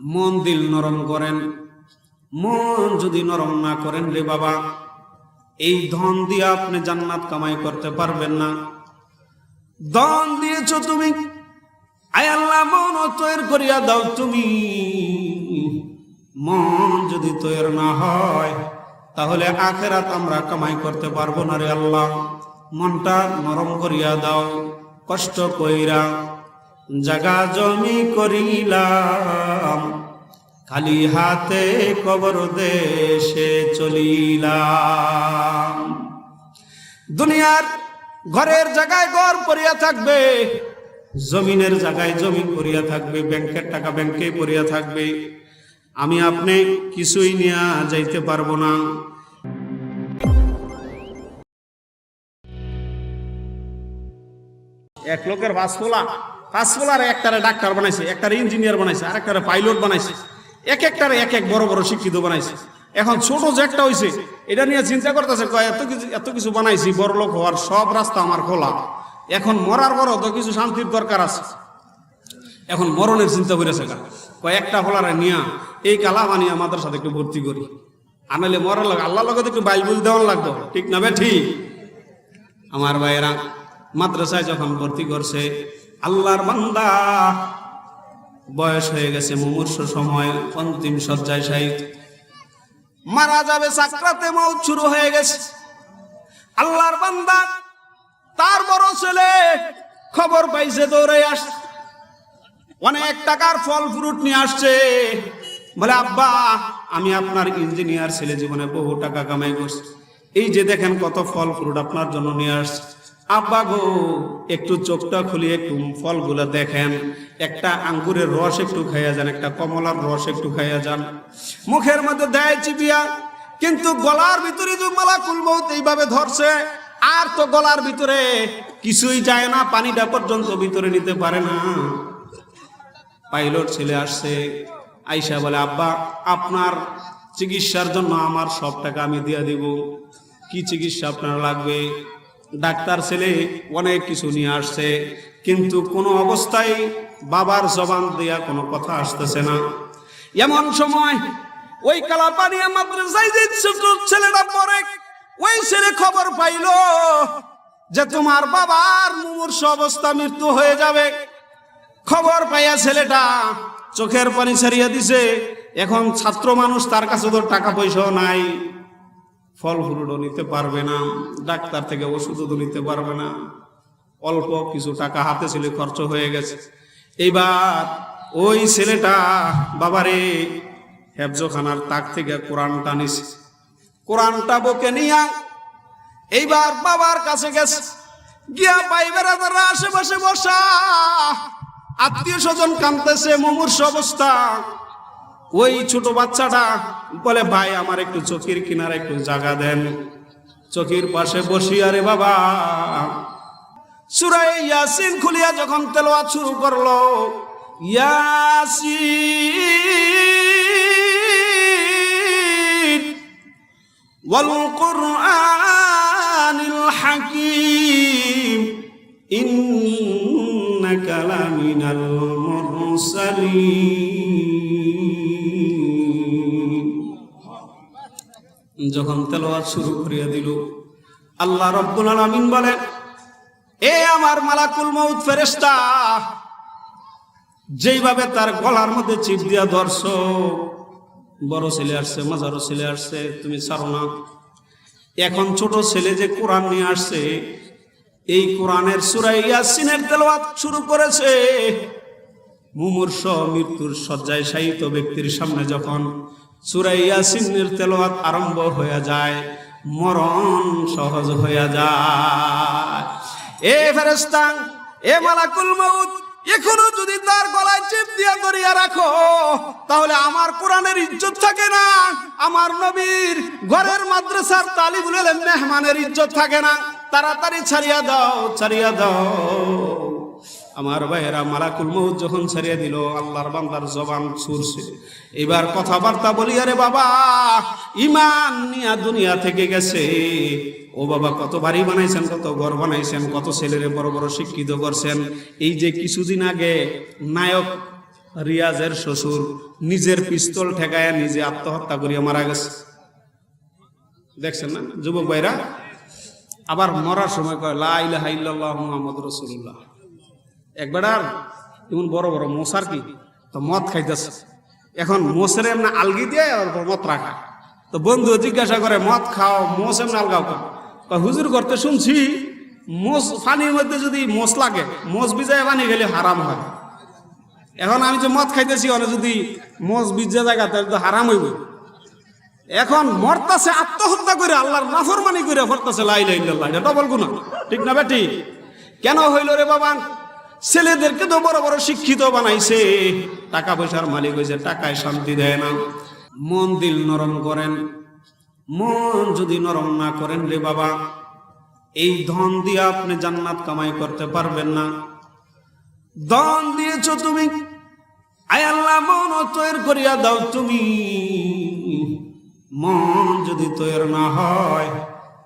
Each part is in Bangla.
মন দিল নরম করেন। মন যদি নরম না করেন রে বাবা, এই ধন দিয়ে আপনি জান্নাত কামাই করতে পারবেন না। ধন দিয়েছ তুমি, আয় আল্লাহ, মন তৈরি করিয়া দাও তুমি। মন যদি তৈর না হয়, তাহলে আখেরাত আমরা কামাই করতে পারব না রে আল্লাহ। মনটা নরম করিয়া দাও, কষ্ট কইরা। জাগা জমি করিলাম, খালি হাতে কবর দেশে চলিলাম। দুনিয়ার ঘরের জায়গায় ঘর পড়িয়া থাকবে, জমিনের জায়গায় জমি পড়িয়া থাকবে, ব্যাংকের টাকা ব্যাংকে পড়িয়া থাকবে। আমি আপনি কিছুই নিয়ে যাইতে পারব না। এক লোকের পাঁচফোলা পাঁচফোলার একটারে ডাক্তার বানাইছে, একটারে ইঞ্জিনিয়ার বানাইছে আর একটারে পাইলট বানাইছে। এক একটারে এক এক বড় বড় শিক্ষিত বানাইছে। এখন ছোট যে একটা হয়েছে এটা নিয়ে চিন্তা করতেছে, কয়, এত কিছু এত কিছু বানাইছি, বড় লোক হওয়ার সব রাস্তা আমার খোলা। এখন মরার বড় তো কিছু শান্তির দরকার আছে। এখন মরণের চিন্তা করেছে গা। কয়েকটা হলারে নিয়া, এই কালা বানিয়ে আমাদের সাথে একটু ভর্তি করি। আনালে মরার লাগে আল্লাহ লগত একটু বাইল বুঝ দেওয়ার লাগতো ঠিক না বে, ঠিক? আমার ভাইয়েরা, মাদ্রাসায় যখন ভর্তি করছে আল্লাহর বান্দা। বয়স হয়ে গেছে মুমূর্ষ সময়, অন্তিম শয্যায় শায়িত মারা যাবে সাকরাতে মৌত শুরু হয়ে গেছে। আল্লাহর বান্দা, তার বড় ছেলে খবর পাইছে দৌড়ে আস অনেক টাকার ফল ফ্রুট নিয়ে আসছে। বলে, আব্বা, আমি আপনার ইঞ্জিনিয়ার ছেলে জীবনে বহু টাকা কামাই করছি। এই যে দেখেন কত ফল ফ্রুট আপনার জন্য নিয়ে আসছে। আব্বা গো, একটু চোখটা খুলিয়ে একটু ফলগুলো দেখেন। একটা আঙ্গুরের রস একটু খাইয়া যান, একটা কমলার রস একটু খাইয়া যান। মুখের মধ্যে দেয় চিপিয়া কিন্তু গলার ভিতরে যে মালা কুলবৌত এইভাবে ধরছে, আর তো গলার ভিতরে কিছুই যায় না, পানিটা পর্যন্ত ভিতরে নিতে পারে না। পাইলট ছেলে আসছে, আইসা বলে, আব্বা, আপনার চিকিৎসার জন্য আমার সব টাকা আমি দিয়ে দিব। কি চিকিৎসা আপনার লাগবে? ডাক্তার ছেলে অনেক কিছু নিয়ে আসছে, কিন্তু কোনো অবস্থায় বাবার জবান দেয়া কোনো কথা আসতেছে না। এমন সময় ওই কালাপানিয়া মাদ্রাসায় যে ছেলেটা পরে ওই ছেলে খবর পাইলো যে তোমার বাবার মুমূর্ষ অবস্থা মৃত্যু হয়ে যাবে। খবর পাইয়া ছেলেটা চোখের পানি ছাড়িয়া দিছে, এখন ছাত্র মানুষ তার কাছে তো টাকা পয়সাও নাই। ফল ফ্রুটও নিতে পারবে না, ডাক্তার থেকে ওষুধও নিতে পারবে না। অল্প কিছু টাকা হাতে ছিল, খরচ হয়ে গেছে। এইবার ওই ছেলেটা, বাবারে, হেফজখানার তাক থেকে কোরআনটা নিছে। কোরআনটা বকে নিয়া এইবার বাবার কাছে গেছে। গিয়া ভাই বেড়াদাররা আশেপাশে বসা, আত্মীয় স্বজন কাঁদতেছে, মুমূর্ষ অবস্থা। ওই ছোট বাচ্চাটা বলে, ভাই, আমার একটু চকির কিনারে একটু জায়গা দেন। চোখের পাশে বসি, আরে বাবা। সুরাই ইয়াসিন খুলিয়া যখন তেলোয়া শুরু করল, ইয়াসিন ওয়াল কুরআনিল মুরসালিন। যখন তেলাওয়াত শুরু করিয়া দিল, আল্লাহ রব্বুল আলামিন বলেন, এ আমার মালাকুল মউত ফেরেস্তা যেইভাবে তার গলার মধ্যে চিপ দিয়া ধরছ, বড় ছেলে আসছে মাজারও ছেলে আসছে, তুমি ছাড়ো না। এখন ছোট ছেলে যে কোরআন নিয়ে আসছে, এই কোরআনের সুরাই ইয়াসিনের তেলাওয়াত শুরু করেছে। মুমূর্ষ মৃত্যুর শয্যায় শায়িত ব্যক্তির সামনে যখন সুরাই ইয়াসিনের তেলাওয়াত আরম্ভ হয়ে যায়, মরণ সহজ হয়ে যায়। এ ফেরেশতা, এ মালাকুল মউত, এখনও যদি তার গলায় চেপ দিয়া ধরিয়া রাখো, তাহলে আমার কোরআনের ইজ্জত থাকে না, আমার নবীর ঘরের মাদ্রাসার তালিবুল মেহমানের ইজ্জত থাকে না। তাড়াতাড়ি ছাড়িয়া দাও ছাড়িয়া দাও। আমার ভাইয়েরা মালাকুল মৌত যখন ছাড়িয়ে দিল, আল্লাহর বান্দার জবান ছুরছে এবার কথাবার্তা বলি, আরে বাবা ইমান নিয়া দুনিয়া থেকে গেছে। ও বাবা, কত বাড়ি বানাইছেন, কত ঘর বানাইছেন, কত ছেলেরে বড় বড় শিক্ষিত করছেন। এই যে কিছুদিন আগে নায়ক রিয়াজের শ্বশুর নিজের পিস্তল ঠেকায় নিজে আত্মহত্যা করিয়া মারা গেছে। দেখছেন না, যুবক ভাইরা? আবার মরার সময় কয়, লা ইলাহা ইল্লাল্লাহ মুহাম্মদ রাসূলুল্লাহ। একবার আর এমন বড় বড় মশার কি? তো মদ খাইতেছে। এখন মোষের এমনি আলগি দিয়ে উপর মদ রাখা। তো বন্ধু জিজ্ঞাসা করে মদ খাও মোষ এমনি আলগাও? কয়, হুজুর করতে শুনছি মোষ পানির মধ্যে যদি মোস লাগে মোস ভিজায় পানি গেলে হারাম হয়। এখন আমি যে মদ খাইতেছি ওরা যদি মোষ ভিজে জায়গা তাহলে তো হারাম হইব। এখন মরতাছে আত্মহত্যা করে আল্লাহর নাফরমানি করে ফরতাছে লাই লাই ডবল গুনাহ। ঠিক না বেটি? কেন হইল রে বাবা? ছেলেদেরকে তো বড় বড় শিক্ষিত বানাইছে। টাকা পয়সার মালিক হয়েছে টাকায় শান্তি দেয় না। মন দিল নরম করেন। মন যদি নরম না করেন রে বাবা, এই ধন দিয়ে আপনি জান্নাত কামাই করতে পারবেন না। ধন দিয়েছ তুমি, আয় আল্লাহ মন তৈর করিয়া দাও তুমি। মন যদি তৈর না হয়,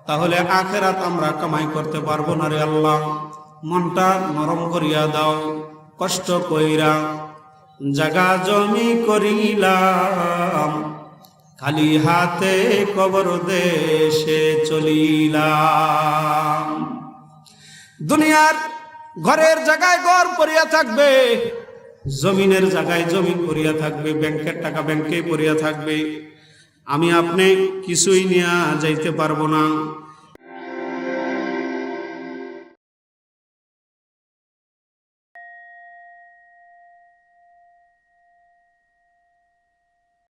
তাহলে আখেরাত আমরা কামাই করতে পারব না রে আল্লাহ। মনটা নরম করিয়া দাও, কষ্ট কইরা জাগা জমি করিলাম। খালি হাতে কবর দেশে চলিলাম। দুনিয়ার ঘরের জায়গায় ঘর পড়িয়া থাকবে, জমিনের জায়গায় জমিন পড়িয়া থাকবে, ব্যাংকের টাকা ব্যাংকে পড়িয়া থাকবে। আমি আপনি কিছুই নিয়ে যাইতে পারব না।